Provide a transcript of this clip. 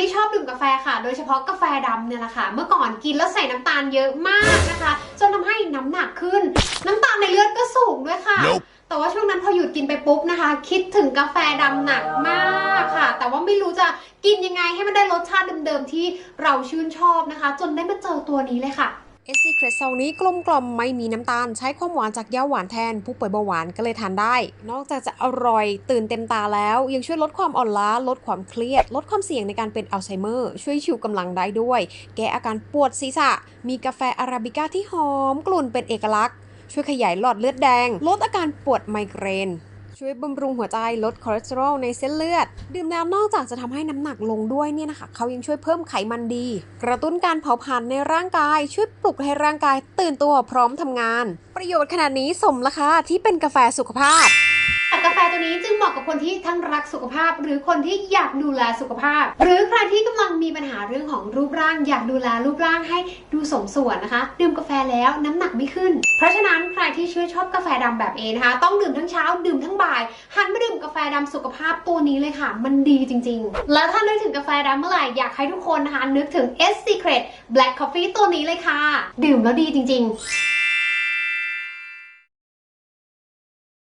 ที่ชอบดื่มกาแฟค่ะ โดยเฉพาะกาแฟดำเนี่ยแหละค่ะ เมื่อก่อนกินแล้วใส่น้ำตาลเยอะมากนะคะ จนทำให้น้ำหนักขึ้น น้ำตาลในเลือดก็สูงด้วยค่ะ Nope แต่ว่าช่วงนั้นพอหยุดกินไปปุ๊บนะคะ คิดถึงกาแฟดำหนักมากค่ะ แต่ว่าไม่รู้จะกินยังไงให้มันได้รสชาติเดิมๆที่เราชื่นชอบนะคะ จนได้มาเจอตัวนี้เลยค่ะ เอสซีเครสซองนี้กลมกล่อมไม่มีน้ำตาล ใช้ความหวานจากย่าหวานแทน ผู้ป่วยเบาหวานก็เลยทานได้ นอกจากจะอร่อยตื่นเต็มตาแล้ว ยังช่วยลดความอ่อนล้า ลดความเครียด ลดความเสี่ยงในการเป็นอัลไซเมอร์ ช่วยชูกำลังได้ด้วย แก้อาการปวดศีรษะ มีกาแฟอาราบิก้าที่หอมกลุ่นเป็นเอกลักษณ์ ช่วยขยายหลอดเลือดแดง ลดอาการปวดไมเกรน ช่วยบำรุงหัวใจลดคอเลสเตอรอลในเส้นเลือด ดื่มแล้วนอกจากจะทำให้น้ำหนักลงด้วยเนี่ยนะคะเขายังช่วยเพิ่มไขมันดี กระตุ้นการเผาผลาญในร่างกาย ช่วยปลุกให้ร่างกายตื่นตัวพร้อมทำงาน ประโยชน์ขนาดนี้สมราคาที่เป็นกาแฟสุขภาพกาแฟตัวนี้จึงเหมาะกับคนที่ทั้งรักสุขภาพ หรือคนที่อยากดูแลสุขภาพ หรือใครที่กำลังมีปัญหาเรื่องของรูปร่าง อยากดูแลรูปร่างให้ ดูสมส่วนนะคะ ดื่มกาแฟแล้วน้ำหนักไม่ขึ้น เพราะฉะนั้นใครที่ชื่นชอบกาแฟดำแบบเอนะคะ ต้องดื่มทั้งเช้าดื่มทั้งบ่าย หันมาดื่มกาแฟดำสุขภาพตัวนี้เลยค่ะ มันดีจริง ๆ แล้วถ้านึกถึงกาแฟดำเมื่อไหร่อยากให้ทุกคนนะคะนึกถึง S Secret Black Coffee ตัวนี้เลยค่ะ ดื่มแล้วดีจริง ๆ